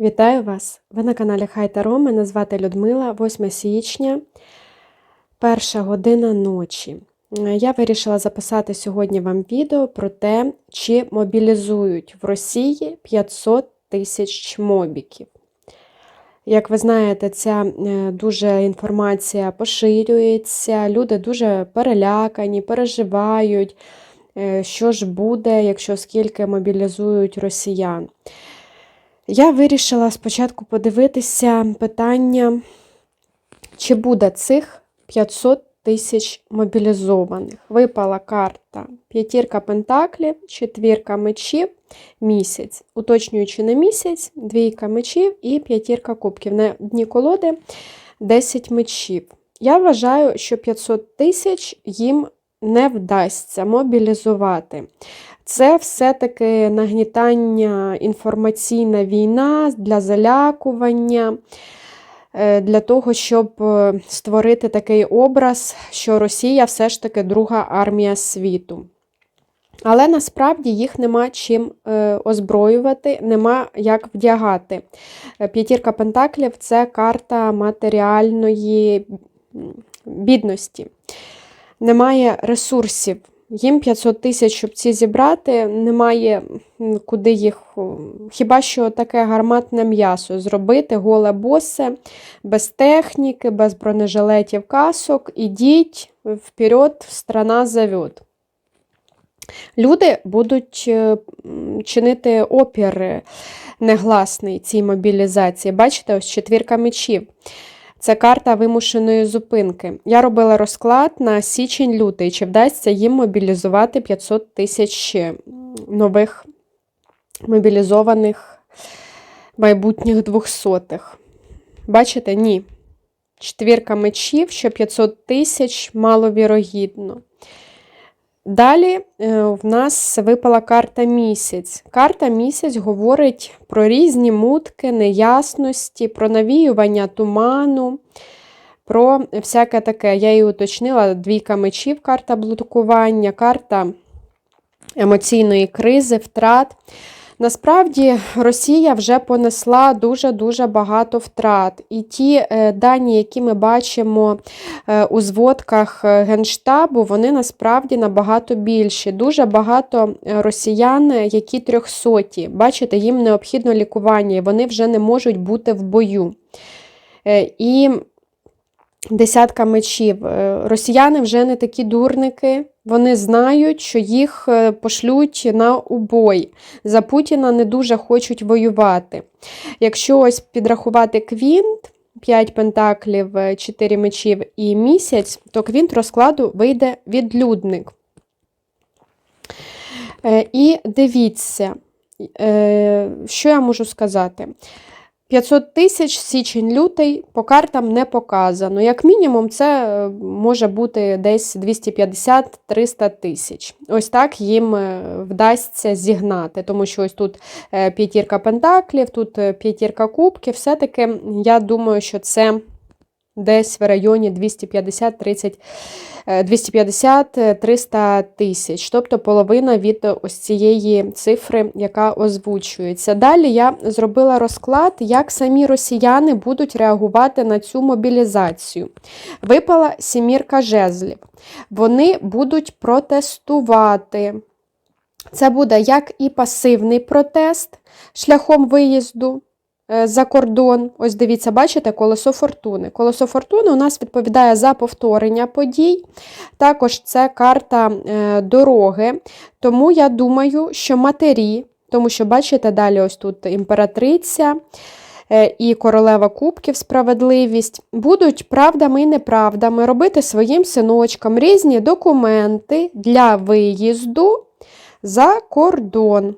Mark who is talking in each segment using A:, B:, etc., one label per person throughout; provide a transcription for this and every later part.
A: Вітаю вас! Ви на каналі Хай Таро. Мене звати Людмила, 8 січня, перша година ночі. Я вирішила записати сьогодні вам відео про те, чи мобілізують в Росії 500 тисяч мобіків. Як ви знаєте, ця е, дуже інформація поширюється, люди дуже перелякані, переживають, е, що ж буде, якщо скільки мобілізують росіян. Я вирішила спочатку подивитися питання, чи буде цих 500 тисяч мобілізованих. Випала карта п'ятірка пентаклів, четвірка мечів, місяць. Уточнюючи на місяць, двійка мечів і п'ятірка кубків. На дні колоди 10 мечів. Я вважаю, що 500 тисяч їм не вдасться мобілізувати. Це все-таки нагнітання, інформаційна війна для залякування, е, для того, щоб е, створити такий образ, що Росія все ж таки друга армія світу. Але насправді їх нема чим е, озброювати, нема як вдягати. П'ятірка Пентаклів це карта матеріальної бідності. Немає ресурсів. Їм 500 тисяч, щоб ці зібрати, немає куди їх. Хіба що таке гарматне м'ясо зробити, голе босе, без техніки, без бронежилетів касок, ідіть вперед, страна зовет. Люди будуть е, чинити опір негласний цій мобілізації. Бачите, ось четвірка мечів. Це карта вимушеної зупинки. Я робила розклад на січень-лютий. Чи вдасться їм мобілізувати 500 тисяч нових мобілізованих майбутніх двохсотих? Бачите, ні. Четвірка мечів, що 500 тисяч маловірогідно. Далі е, в нас випала карта місяць. Карта місяць говорить про різні мутки, неясності, про навіювання туману, про всяке таке. Я її уточнила: двійка мечів, карта блокування, карта емоційної кризи, втрат. Насправді Росія вже понесла дуже-дуже багато втрат. І ті е, дані, які ми бачимо е, у зводках е, Генштабу, вони насправді набагато більші. Дуже багато росіян, які трьохсоті. Бачите, їм необхідно лікування, і вони вже не можуть бути в бою. І Десятка мечів. Росіяни вже не такі дурники. Вони знають, що їх е, пошлють на убой. За Путіна не дуже хочуть воювати. Якщо ось підрахувати квінт, 5 пентаклів, 4 е, мечів і місяць, то квінт розкладу вийде відлюдник. Е, і дивіться, що я можу сказати. 500 тисяч січень-лютий по картам не показано. Як мінімум, це е, може бути десь 250-300 тисяч. Ось так їм е, вдасться зігнати, тому що ось тут е, п'ятірка пентаклів, тут п'ятірка кубків. Все-таки я думаю, що це десь в районі 250-30 250-300 тисяч, тобто половина від ось цієї цифри, яка озвучується. Далі я зробила розклад, як самі росіяни будуть реагувати на цю мобілізацію. Випала сімірка жезлів. Вони будуть протестувати. Це буде як і пасивний протест шляхом виїзду. Е, за кордон. Ось дивіться, бачите, колесо фортуни. Колесо фортуни у нас відповідає за повторення подій. Також це карта е, дороги. Тому я думаю, що матері, тому що, бачите, далі ось тут імператриця. Е, і королева кубків, справедливість, будуть правдами і неправдами робити своїм синочкам різні документи для виїзду за кордон.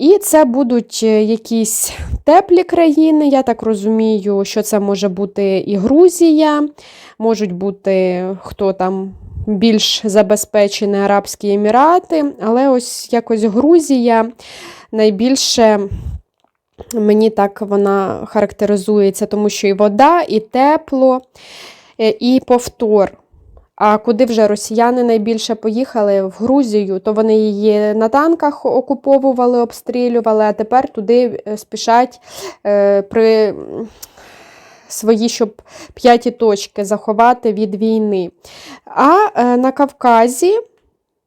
A: І це будуть е, якісь теплі країни, я так розумію, що це може бути і Грузія, можуть бути хто там більш забезпечений Арабські Емірати, але ось якось Грузія найбільше. Мені так вона характеризується, тому що і вода, і тепло, е, і повтор. А куди вже росіяни найбільше поїхали? В Грузію, то вони її на танках окуповували, обстрілювали, а тепер туди е, спішать е, при свої, щоб п'яті точки заховати від війни. А е, на Кавказі.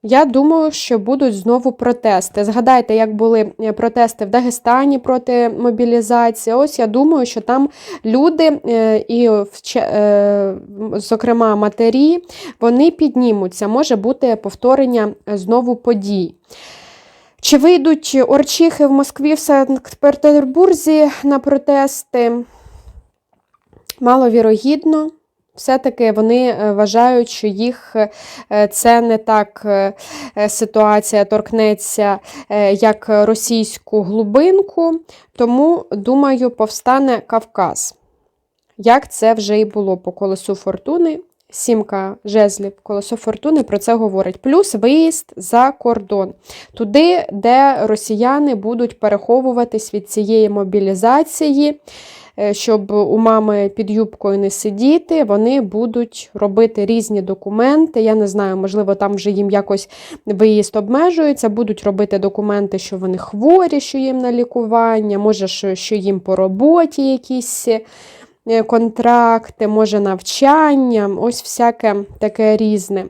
A: Я думаю, що будуть знову протести. Згадайте, як були е, протести в Дагестані проти мобілізації. Ось я думаю, що там люди, е, і, е, зокрема, матері, вони піднімуться. Може бути повторення знову подій. Чи вийдуть орчихи в Москві в Санкт-Петербурзі на протести? Маловірогідно. Все-таки вони е, вважають, що їх е, це не так е, ситуація торкнеться, як російську глибинку, тому, думаю, повстане Кавказ. Як це вже і було по колесу фортуни. Сімка жезлів колесо фортуни про це говорить. Плюс виїзд за кордон, туди, де росіяни будуть переховуватись від цієї мобілізації, щоб у мами під юбкою не сидіти, вони будуть робити різні документи. Я не знаю, можливо, там вже їм якось виїзд обмежується, будуть робити документи, що вони хворі, що їм на лікування, може, що, що їм по роботі якісь е, контракти, може навчання, ось всяке таке різне.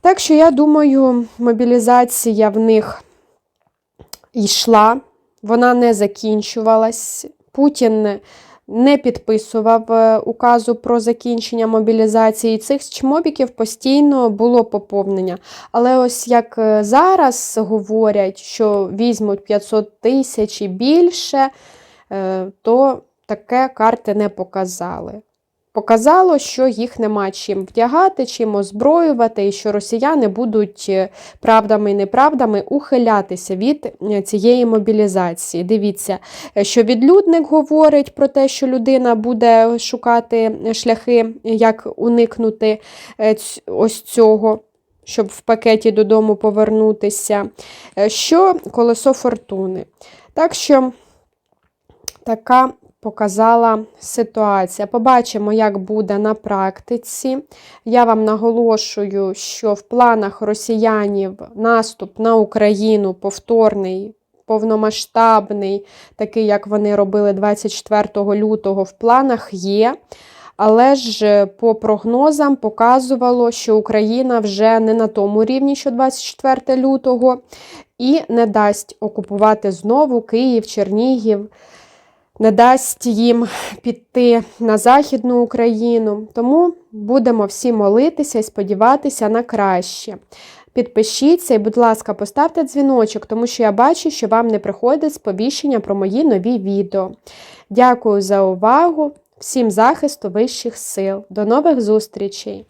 A: Так що, я думаю, мобілізація в них йшла, вона не закінчувалась. Путін не підписував е, указу про закінчення мобілізації. Цих чмобіків постійно було поповнення. Але ось як е, зараз говорять, що візьмуть 500 тисяч і більше, е, то таке карти не показали. Показало, що їх нема чим вдягати, чим озброювати, і що росіяни будуть е, правдами і неправдами ухилятися від е, цієї мобілізації. Дивіться, е, що відлюдник говорить про те, що людина буде шукати шляхи, як уникнути ось цього. Щоб в пакеті додому повернутися, що колесо фортуни. Так що така показала ситуація. Побачимо, як буде на практиці. Я вам наголошую, що в планах росіянів наступ на Україну повторний, повномасштабний, такий, як вони робили 24 лютого, в планах є. Але ж по прогнозам показувало, що Україна вже не на тому рівні, що 24 лютого, і не дасть окупувати знову Київ, Чернігів не дасть їм піти на Західну Україну. Тому будемо всі молитися і сподіватися на краще. Підпишіться і, будь ласка, поставте дзвіночок, тому що я бачу, що вам не приходить сповіщення про мої нові відео. Дякую за увагу, всім захисту вищих сил. До нових зустрічей!